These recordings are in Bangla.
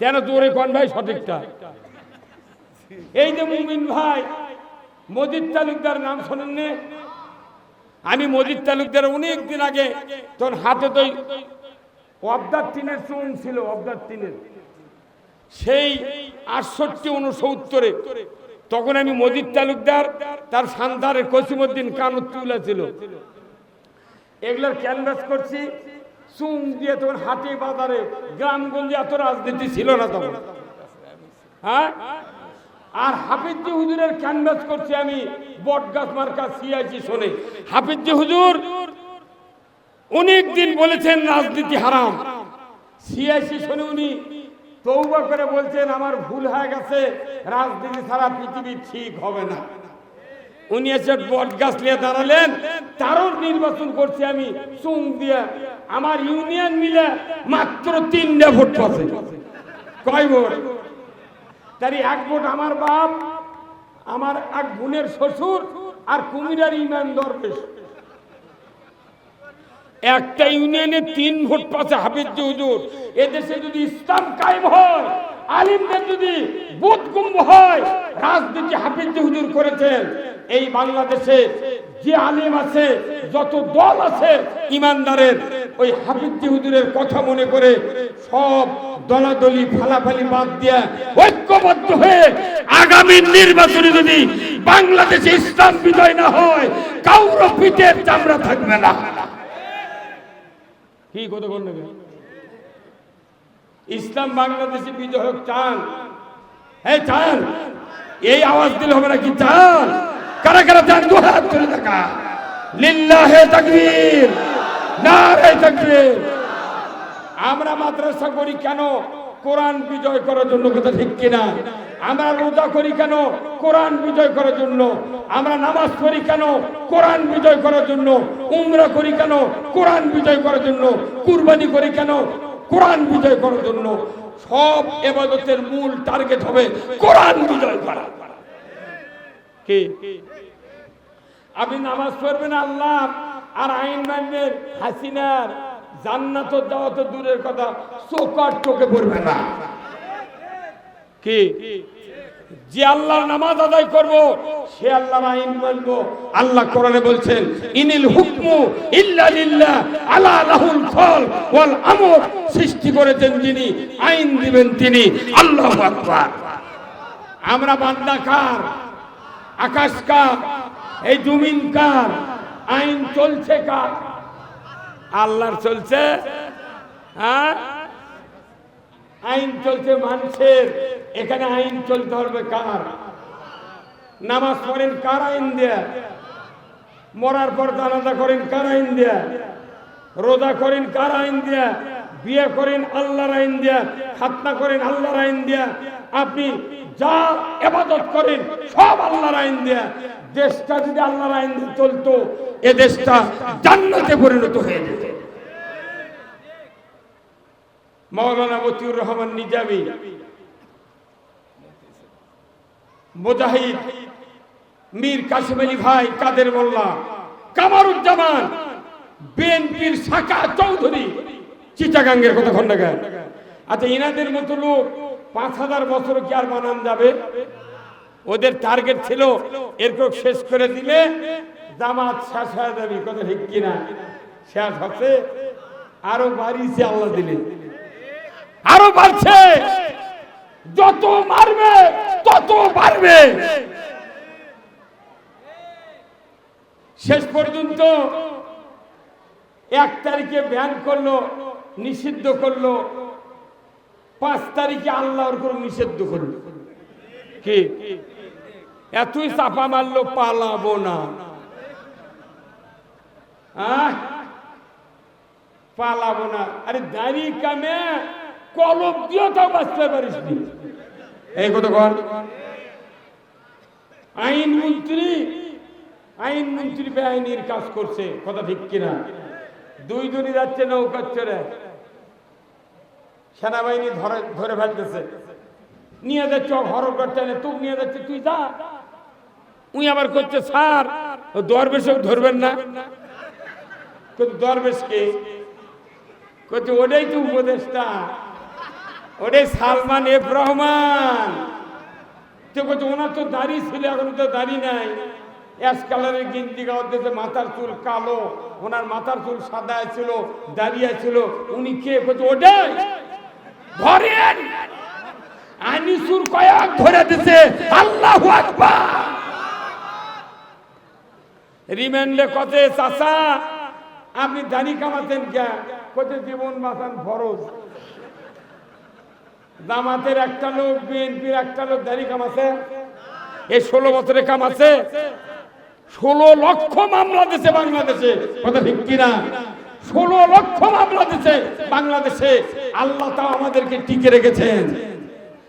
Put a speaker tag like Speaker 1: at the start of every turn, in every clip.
Speaker 1: কেন তোরে কোন ভাই সঠিকটা? এই যে মুমিন ভাই, মজিদ তালুকদার নাম শোনেন নে? আমি মজিদ তালুকদার অনেক দিন আগে তোর হাতে তো অবদার টিনের চুন ছিল, অবদার টিনের সেই আটষট্টি উনসত্তরে তখন আমি মজিদ তালুকদার, তার সন্তানের কসিমুদ্দিন কানুতুল্লাহ ছিল। এগুলোর ক্যানভাস করছি। চুন দিয়ে তখন হাটে বাজারে গ্রাম গ্রামগঞ্জে এত রাজনীতি ছিল না তখন। হ্যাঁ? আর হাফিজি হুজুরের ক্যানভাস করছি আমি, বটগাছ মার্কা সিআইসি শোনে। হাফিজি হুজুর, অনেক দিন বলেছেন রাজনীতি হারাম। সিআইসি শোনে উনি তৌবা করে বলছেন, আমার ভুল হয়ে গেছে, রাজনীতি ছাড়া পৃথিবী ঠিক হবে না। উনি এসে বট গাছ নিয়ে দাঁড়ালেন। তারও নির্বাচন করছি আমি চুং দিয়ে। আমার ইউনিয়ন মিলে মাত্র তিনটা ভোট পাচ্ছে। কয় ভোট? তারই এক ভোট আমার বাপ, আমার এক বোনের শ্বশুর আর কুমিরার ইমান দরবেশ। একটা ইউনিয়নে তিন ভোট পাচ্ছে হাফিজ হুজুর। এদেশে যদি ইসলাম কায়েম হয়, আলিমদের যদি কুম্ভ হয়, রাজনীতি হাফিজ হুজুর করেছেন। এই বাংলাদেশে যে আলিম আছে, যত দল আছে, ইমানদারের, ওই হাফিজ হুজুরের কথা মনে করে সব দলাদলি, ফালাফালি বাদ দিয়ে ঐক্যবদ্ধ হয়ে আগামী নির্বাচনে যদি বাংলাদেশে ইসলাম বিজয় না হয় কাউর পিঠের চামড়া থাকবে না। কি কত করলে ইসলাম বাংলাদেশে বিজয় হোক, চান। হ্যাঁ চান। এই আওয়াজ দিলে হবে না কি চান? কারা কারা দু হাত তুলে দেখা? লিল্লাহে তাকবীর, নারে তাকবীর। আমরা মাদ্রাসা করি কেন? কোরআন বিজয় করার জন্য কথা ঠিক কিনা? আমরা রোজা করি কেন? কোরআন বিজয় করার জন্য। আমরা নামাজ পড়ি কেন? কোরআন বিজয় করার জন্য। উমরা করি কেন? কোরআন বিজয় করার জন্য। কুরবানি করি কেন? কোরআন বিজয় করার জন্য। সব এবাদতের মূল টার্গেট হবে কোরআন বিজয় করা। কি? আপনি নামাজ পড়বেন আল্লাহ, আর আইন মানবেন হাসিনার জান্নাত যাওয়া তো দূরের কথা চোখার চোখে পড়বে না। কি? যে আল্লাহর নামাজ আদায় করব, সে আল্লাহর আইন মানবো। আল্লাহ কোরআনে বলছেন, ইনিল হুকমু ইল্লা লিল্লাহ, আলা লাহুল খল ওয়াল আমর। সৃষ্টি করেছেন যিনি, আইন দিবেন তিনি। আল্লাহু আকবার। আমরা বান্দা কার? আকাশ কার? এই জমিন কার? আইন চলছে কার? আল্লাহর চলছে? হ্যাঁ? আইন চলছে মানুষের। এখানে আইন চলতে হবে কার? নামাজ পড়েন কার আইন দেয়া? মরার পর জানাজা করেন কার আইন দেয়া? রোজা করেন কার আইন দেয়া? বিয়ে করেন আল্লাহর আইন দেয়া, খাতনা করেন আল্লাহর আইন দেয়া, আপনি যা এবাদত করেন সব আল্লাহর আইন দেয়া। দেশটা যদি আল্লাহর আইন দিয়ে চলতো, এ দেশটা জান্নাতে পরিণত হয়ে যেত। মৌলানা মতিউর রহমান নিজামী, মুজাহিদ, মীর কাসিম আলী ভাই, কাদের মোল্লা, কামারুজ্জামান, বিএনপির শাখা চৌধুরী চিটাগাঙ্গের কথা খন্ডাগার আচ্ছা ইনাদের মতো লোক পাঁচ হাজার বছর কি আর বানান যাবে? ওদের টার্গেট ছিল, এরকম শেষ করে দিলে জামাত শেষ হয়ে যাবে, কথা ঠিক কিনা? শেষ হচ্ছে, আরও বাড়িয়েছে আল্লাহ দিলে। আরও বাড়ছে, যত মারবে, তত বাড়বে। শেষ পর্যন্ত এক তারিখে ব্যান করল নিষিদ্ধ করল। পাঁচ তারিখে আল্লাহর করে নিষিদ্ধ করল। কি? এতই চাপা মারলো, পালাবো না? পালাবো না। আরে দাঁড়িয়ে কামে কলম দিয়েও তাও বাঁচতে পারিস এই কথা কর। আইন মন্ত্রী আইন মন্ত্রী বেআইনির কাজ করছে, কথা ঠিক কিনা? দুই জনই যাচ্ছে নৌকার চড়ে। সেনাবাহিনী ধরে ধরে ফেলতেছে। নিয়ে যাচ্ছে হরর টেনে তুই নিয়ে যাচ্ছে, তুই যা। উই আবার করছে, স্যার দরবেশক ধরবেন না। কিন্তু দরবেশকে করছে, ওটাই তো উপদেশটা ওরে সালমান এফ রহমান। তো বলছে, ওনার তো দাড়ি ছিল, এখন তো দাড়ি নাই। অ্যাশ কালারের গিন্দি গাওয়ার মাথার চুল কালো, ওনার মাথার চুল সাদা ছিল দাঁড়িয়ে ছিল। উনি কে? বলছে, ওটাই। ধরেন আনিসুর কয়েক ধরে দিছে, আল্লাহু আকবার। রিমান্ডে কতে চাচা, আপনি দাড়ি কামাতেন কে? কতে জীবন বাঁচান ফরজ। জামাতের একটা লোক, বিএনপির একটা লোক দাড়ি কামাছে? এই ষোলো বছরে কামাছে। ষোলো লক্ষ মামলা দিছে বাংলাদেশে। কথা ঠিক কিনা? ষোলো লক্ষ মামলা দিছে বাংলাদেশে। আল্লাহ তা আমাদেরকে টিকে রেখেছেন।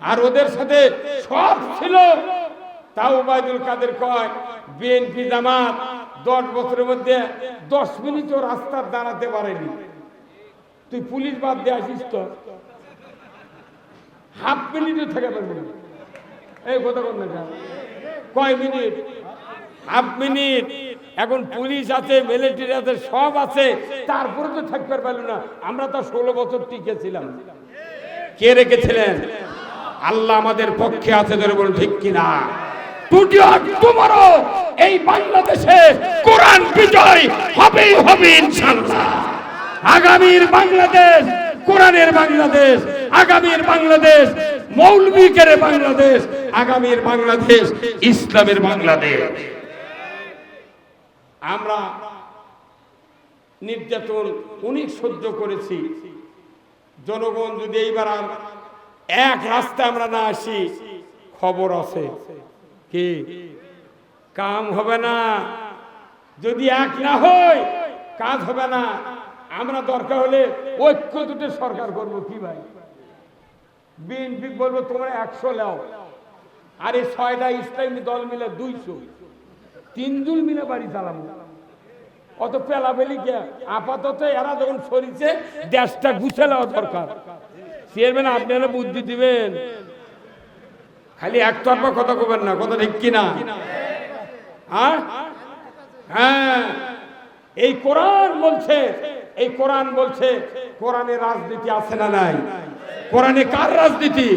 Speaker 1: আর ওদের সাথে সব ছিল। তাও ওবায়দুল কাদের কয়, বিএনপি জামাত দশ বছরের মধ্যে দশ মিনিটও রাস্তার দাঁড়াতে পারেনি। তুই পুলিশ বাদ দিয়ে আসিস তো? হাফ মিনিটও থেকে পারব না। এই কথা না কয় মিনিট? Half minute. এখন পুলিশ আছে মিলিটারি আছে, সব আছে। তারপরে তো থাকতে পারল না। আমরা তো ষোলো বছর টিকেছিলাম। কে রেখেছিলেন? আল্লাহ আমাদের পক্ষে আছে ধরে বলুন, ঠিক কিনা? টুমরো এই বাংলাদেশে কোরআন বিজয় হবেই হবে ইনশাআল্লাহ। আগামীর বাংলাদেশ, কোরআনের বাংলাদেশ, আগামীর বাংলাদেশ মৌলবিকের বাংলাদেশ, আগামীর বাংলাদেশ, ইসলামের বাংলাদেশ। আমরা নির্যাতন অনেক সহ্য করেছি। জনগণ যদি এইবার আর এক রাস্তায় আমরা না আসি, খবর আছে। কি? কাম হবে না। যদি এক না হয়, কাজ হবে না। আমরা দরকার হলে ঐক্য দুটো সরকার করব কি ভাই? বিএনপি বলব তোমরা একশো লাও আর এই ছয়টা ইসলামী দল মিলে দুইশো। তিনজন মিলে বাড়ি চালাবো। অত পেলাপেলি কে আপাতত এরা যখন সরিছে, দেশটা গুছে নেওয়া দরকার। চেয়ারম্যান আপনারা বুদ্ধি দিবেন। খালি একতরফা কথা কবেন না, কথা ঠিক কিনা? হ্যাঁ হ্যাঁ। এই কোরআন বলছে, এই কোরআন বলছে, কোরআনে রাজনীতি আছে না নাই? কোরআনে কার রাজনীতি?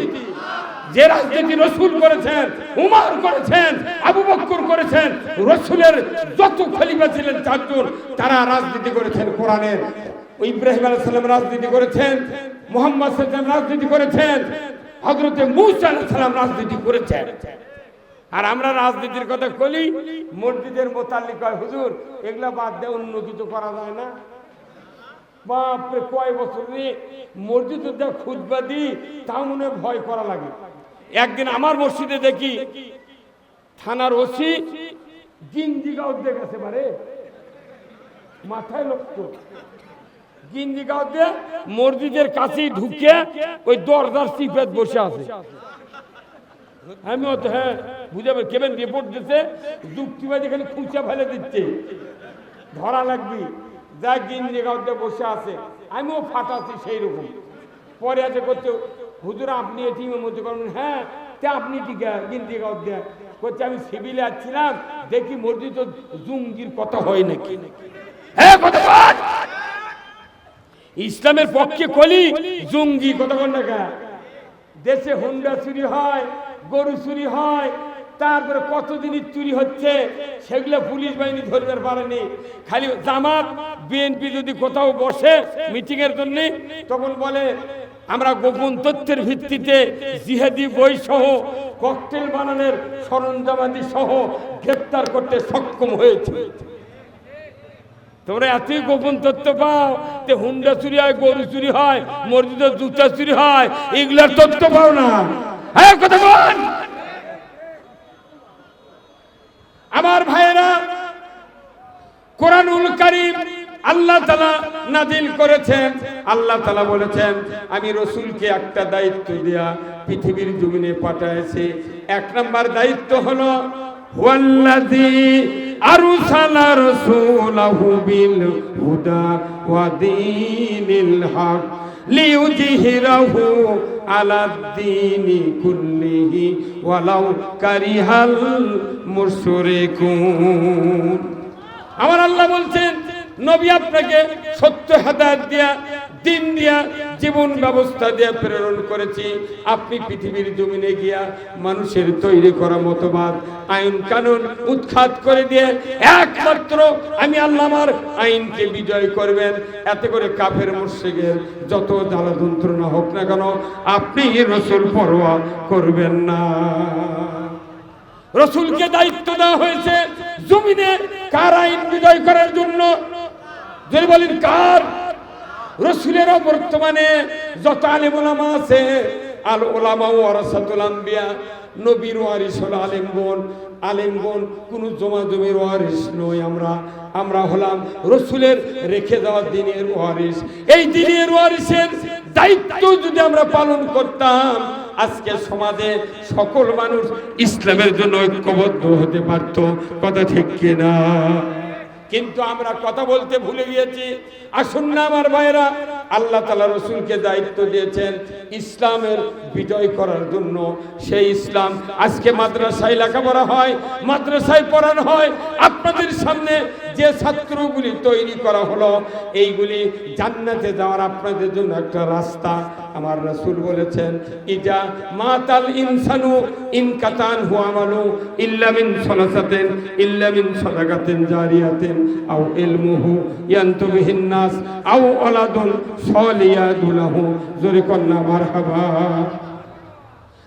Speaker 1: যে রাজনীতি রসুল করেছেন, উমার করেছেন, আবু বক্কর করেছেন, রসুলের যত খলিফা ছিলেন চারজন, তারা রাজনীতি করেছেন কোরআনের। ইব্রাহিম আলাইহিস সালাম রাজনীতি করেছেন, মোহাম্মদ সাল্লাম রাজনীতি করেছেন হজরতে মুসা আলাইহিস সালাম রাজনীতি করেছেন। আর আমরা রাজনীতির কথা বলি মসজিদের মোতাল্লিক হয়, হুজুর, এগুলা বাদ দিয়ে অন্য কিছু করা যায় না। বাপরে, কয় বছর নিয়ে মসজিদে যা খুদবা দিই তা মনে ভয় করা লাগে। একদিন আমার মসজিদে দেখি থানার ওসি গিন্দিগাঁও দেখেছে পারে মাথায় লক্ষ্য গিন্দিগাঁও দিয়ে মসজিদের কাছেই ঢুকে ওই দরজার সিপেত বসে আছে। আমি তো হ্যাঁ বুঝে কেবেন রিপোর্ট দিতে যুক্তিবাদী খালি খুঁচা ফেলে দিচ্ছে। ধরা লাগবি। যা গিন্দি গাঁতে বসে আছে। আমিও ফাটাচ্ছি সেই রকম পরে আছে করছে হুজুর, আপনি এ টিমের মধ্যে করবেন হ্যাঁ তে আপনি টিকা গিন্দি গাঁত দেয় করছে আমি সিভিলে আসছিলাম দেখি মসজিদ জুঙ্গির কথা হয় নাকি? হ্যাঁ ইসলামের পক্ষে কলি জঙ্গি, কথা বল না? দেশে হুন্ডা চুরি হয়, গরু চুরি হয়, তারপরে কত জিনিস চুরি হচ্ছে, সেগুলো পুলিশ বাহিনী ধরতে পারেনি। খালি জামাত, বিএনপি যদি কোথাও বসে মিটিং এর জন্য, তখন বলে আমরা গোপন তথ্যের ভিত্তিতে জিহাদি বই সহ ককটেল বানানোর সরঞ্জামাদি সহ গ্রেপ্তার করতে সক্ষম হয়েছে। তোমরা এতই গোপন তথ্য পাও যে হুন্ডা চুরি হয়, গরু চুরি হয়, মসজিদের জুতা চুরি হয়, এগুলার তথ্য পাও না। হ্যাঁ কথা বল আমার ভাইয়েরা কোরআনুল কারীম আল্লাহ তালা নাজিল করেছেন। আল্লাহ তালা বলেছেন, আমি রসুলকে একটা দায়িত্ব দেয়া পৃথিবীর জমিনে পাঠাইছে। এক নম্বর দায়িত্ব হলো হুদা আমার আল্লাহ বলছেন নবী আপনাকে সত্য হেদায়ত দিয়া, দিন দিয়া, জীবন ব্যবস্থা দিয়ে প্রেরণ করেছি। আপনি পৃথিবীর জমিনে গিয়া মানুষের তৈরি করা মতবাদ, আইন কানুন উৎখাত করে দিয়ে একমাত্র আমি আল্লাহ আমার আইনকে বিজয় করবেন। এতে করে কাফের মুর্শিকের যত জ্বালা যন্ত্রণা হোক না কেন, আপনি রসুল পরোয়া করবেন না। রসুলকে দায়িত্ব দেওয়া হয়েছে জমিনে কার আইন বিজয় করার জন্য? যদি বলেন, কার? রসুলেরও বর্তমানে যত আলেম ওলামা আছে, আল ওলামা ওয়ারাসাতুল আম্বিয়া, নবীর ওয়ারিস হলো আলেমগণ আলেমগণ কোন জমা জমির ওয়ারিস নই আমরা। আমরা হলাম রসুলের রেখে দেওয়া দিনের ওয়ারিস। এই দিনের ওয়ারিসের দায়িত্ব যদি আমরা পালন করতাম, আজকে সমাজে সকল মানুষ ইসলামের জন্য ঐক্যবদ্ধ হতে পারত। কথা ঠিক কিনা? কিন্তু আমরা কথা বলতে ভুলে গিয়েছি। আসুন না আমার ভাইরা আল্লাহ তালা রসুলকে দায়িত্ব দিয়েছেন ইসলামের বিজয় করার জন্য। সেই ইসলাম আজকে মাদ্রাসায় লেখাপড়া হয়, মাদ্রাসায় পড়ানো হয়। আপনাদের সামনে যে ছাত্রগুলি তৈরি করা হলো, এইগুলি জান্নাতে যাওয়ার আপনাদের জন্য একটা রাস্তা। আমার রসুল বলেছেন, ইজা মাতাল ইনসানু ইনকাতান হুয়ামালু ইল্লা মিন সালাসাতিন, ইল্লা মিন সাদাকাতিন জারিয়াতিন, আও ইলমুহু ইয়ানতুবিহিন নাস, আও ওলাদুন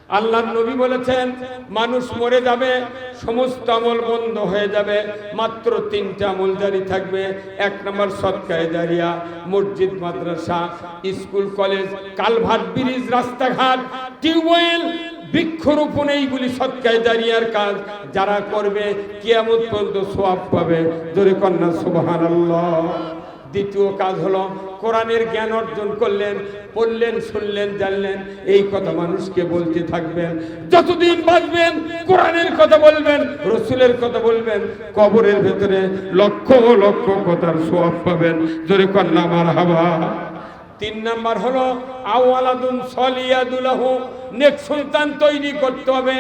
Speaker 1: আল্লাহ নবী বলেছেন, মানুষ মরে যাবে, সমস্ত আমল বন্ধ হয়ে যাবে, মাত্র তিনটা আমল জারি থাকবে, এক নম্বর সৎকায় জারিয়া, মসজিদ, মাদ্রাসা, স্কুল, কলেজ, কালভার্ট, ব্রিজ, রাস্তাঘাট, টিউবওয়েল, বৃক্ষরোপণ, এইগুলি সৎকায় জারিয়ার কাজ যারা করবে, কিয়ামত পর্যন্ত সোয়াব পাবে। জোরে কন্যা সুবহান দ্বিতীয় কাজ হলো কোরআনের জ্ঞান অর্জন করলেন, পড়লেন, শুনলেন, জানলেন, এই কথা মানুষকে বলতে থাকবেন। যতদিন বাঁচবেন, কোরআনের কথা বলবেন, রসুলের কথা বলবেন, কবরের ভেতরে লক্ষ লক্ষ কথার সোয়াব পাবেন। জোরে কন্যা মার হাবা তিন নাম্বার হলো, আওয়ালাদুন সলিয়াদুলাহু নেক সন্তান তৈরি করতে হবে।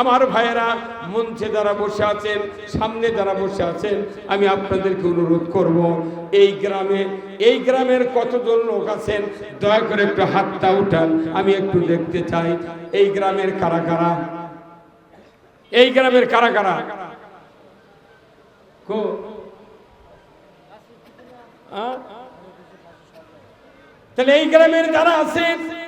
Speaker 1: আমার ভাইয়েরা, মঞ্চে যারা বসে আছেন, সামনে যারা বসে আছেন, আমি আপনাদেরকে অনুরোধ করব, এই গ্রামে, এই গ্রামের কতজন লোক আছেন, দয়া করে একটু হাতটা উঠান, আমি একটু দেখতে চাই। এই গ্রামের কারা কারা? এই গ্রামের কারা কারা? তাহলে এই গ্রামের যারা আছেন